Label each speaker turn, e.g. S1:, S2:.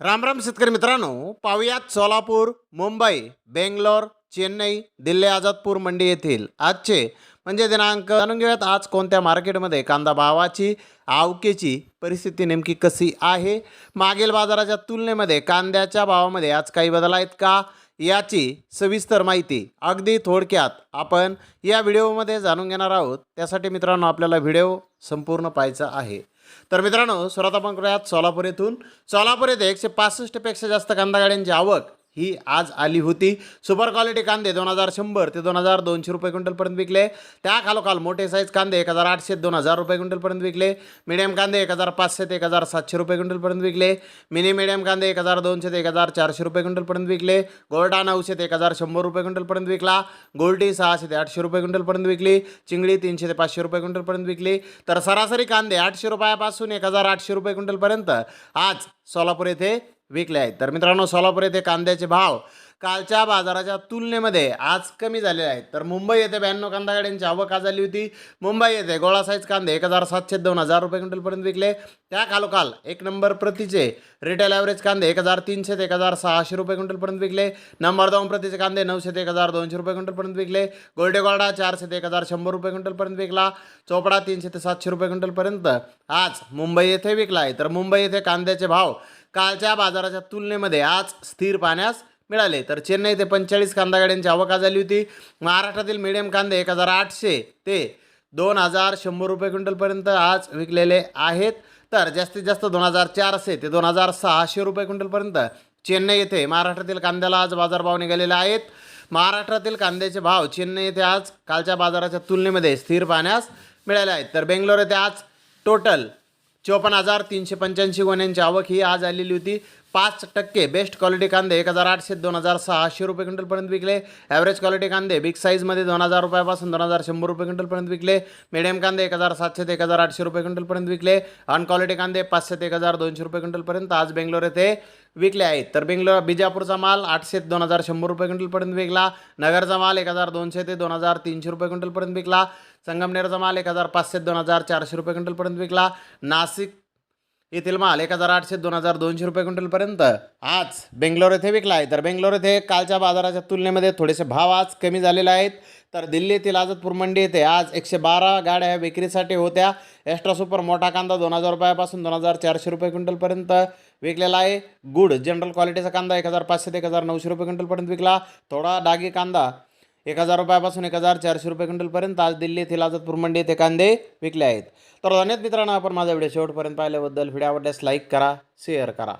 S1: राम राम शेतकरी मित्रांनो पाहुयात सोलापूर मुंबई बेंगलोर चेन्नई दिल्ली आझादपूर मंडी येथील आजचे म्हणजे दिनांक. जाणून घेऊयात आज कोणत्या मार्केटमध्ये कांदा भावाची आवकेची परिस्थिती नेमकी कशी आहे? मागील बाजाराच्या तुलनेमध्ये कांद्याच्या भावामध्ये आज काही बदल आहेत का? याची सविस्तर माहिती अगदी थोडक्यात आपण या व्हिडिओमध्ये जाणून घेणार आहोत. त्यासाठी मित्रांनो आपल्याला व्हिडिओ संपूर्ण पाहायचा आहे. तर मित्रांनो सर्वात आपण करूयात सोलापूर येथून. सोलापूर येथे एकशे पासष्टपेक्षा जास्त कांदा गाड्यांची आवक ही आज आली होती. सुपर क्वालिटी कांदे दोन हजार शंभर ते दोन हजार दोनशे रुपये क्विंटलपर्यंत विकले. त्या खालोखाल मोठे साईज कांदे एक हजार आठशे दोन हजार रुपये क्विंटलपर्यंत विकले. मिडियम कांदे एक हजार पाचशे ते एक हजार सातशे रुपये क्विंटलपर्यंत विकले. मिनी मिडियम कांदे एक हजार दोनशे ते एक हजार चारशे रुपये क्विंटलपर्यंत विकले. गोल्डा नऊशे ते एक हजार शंभर रुपये क्विंटलपर्यंत विकला. गोल्डी सहाशे ते आठशे रुपये क्विंटलपर्यंत विकली. चिंगडी तीनशे ते पाचशे रुपये क्विंटलपर्यंत विकली. तर सरासरी कांदे आठशे रुपयापासून एक हजार आठशे रुपये क्विंटलपर्यंत आज सोलापूर येथे विकले आहेत. तर मित्रांनो सोलापूर येथे कांद्याचे भाव कालच्या बाजाराच्या तुलनेमध्ये आज कमी झालेले आहेत. तर मुंबई येथे ब्याण्णव कांदा गाड्यांची आवक आज झाली होती. मुंबई येथे गोळा साईज कांदे एक हजार सातशे दोन हजार रुपये क्विंटलपर्यंत विकले. त्या खालोखाल एक नंबर प्रतीचे रिटेल ॲव्हरेज कांदे एक हजार तीनशे ते एक हजार सहाशे रुपये क्विंटलपर्यंत विकले. नंबर दोन प्रतीचे कांदे नऊशे ते एक हजार दोनशे रुपये क्विंटलपर्यंत विकले. गोल्डे गोल्डा चारशे ते एक हजार शंभर रुपये क्विंटलपर्यंत विकला. चोपडा तीनशे ते सातशे रुपये क्विंटलपर्यंत आज मुंबई येथे विकला आहे. तर मुंबई येथे कांद्याचे भाव कालच्या बाजाराच्या तुलनेमध्ये आज स्थिर पाहण्यास मिळाले. तर चेन्नई ते पंचेचाळीस कांदा गाड्यांची आवक झाली होती. महाराष्ट्रातील मिडियम कांदे एक हजार आठशे ते दोन हजार शंभर रुपये क्विंटलपर्यंत आज विकलेले आहेत. तर जास्तीत जास्त दोन हजार चारशे ते दोन हजार सहाशे रुपये क्विंटलपर्यंत चेन्नई येथे महाराष्ट्रातील कांद्याला आज बाजारभाव निघालेले आहेत. महाराष्ट्रातील कांद्याचे भाव चेन्नई येथे आज कालच्या बाजाराच्या तुलनेमध्ये स्थिर पाहण्यास मिळाले आहेत. तर बेंगलोर येथे आज टोटल चोपन्न हजार तीनशे पंच्याऐंशी गुन्ह्यांची आवक ही आज आलेली होती. पाच टक्के बेस्ट क्वालिटी कांदे एक हजार आठशे दोन हजार सहाशे रुपये क्विंटलपर्यंत विकले. ॲव्हरेज क्वालिटी कांदे बिग साईजमध्ये दोन हजार रुपयापासून दोन हजार शंभर रुपये क्विंटलपर्यंत विकले. मिडियम कांदे एक हजार सातशे ते एक हजार आठशे रुपये क्विंटलपर्यंत विकले. अनक्वालिटी कांदे पाचशे ते एक हजार दोनशे रुपये क्विंटलपर्यंत आज बेंगलोर येथे विकले आहेत. तर बेंगलोर बिजापूरचा माल आठशे ते दोन हजार शंभर रुपये क्विंटलपर्यंत विकला. नगरचा माल एक हजार दोनशे ते दोन हजार तीनशे रुपये क्विंटलपर्यंत विकला. संगमनेरचा माल एक हजार पाचशे दोन हजार चारशे रुपये क्विंटलपर्यंत विकला. नाशिक येथील माल एक हजार आठशे दोन हजार दोनशे रुपये क्विंटलपर्यंत. आज बेंगलोर येथे विकला आहे तर बेंगलोर येथे कालच्या बाजाराच्या तुलनेमध्ये थोडेसे भाव आज कमी झालेले आहेत. तर दिल्ली येथील मंडी येथे आज एकशे बारा गाड्या विक्रीसाठी होत्या. एक्स्ट्रा सुपर मोठा कांदा दोन हजार रुपयापासून दोन हजार चारशे रुपये क्विंटलपर्यंत विकलेला आहे. गुड जनरल क्वालिटीचा कांदा एक हजार पाचशे ते एक हजार नऊशे रुपये क्विंटलपर्यंत विकला. थोडा डागी कांदा एक हजार रुपयापासून एक हजार चारशे रुपये क्विंटलपर्यंत आज दिल्ली येथील आझादपूर मंडी येथे कांदे विकले आहेत. तर धन्यवाद मित्रांनो आपण माझा व्हिडिओ शेवटपर्यंत पाहिल्याबद्दल. व्हिडिओ आवडल्यास लाईक करा शेअर करा.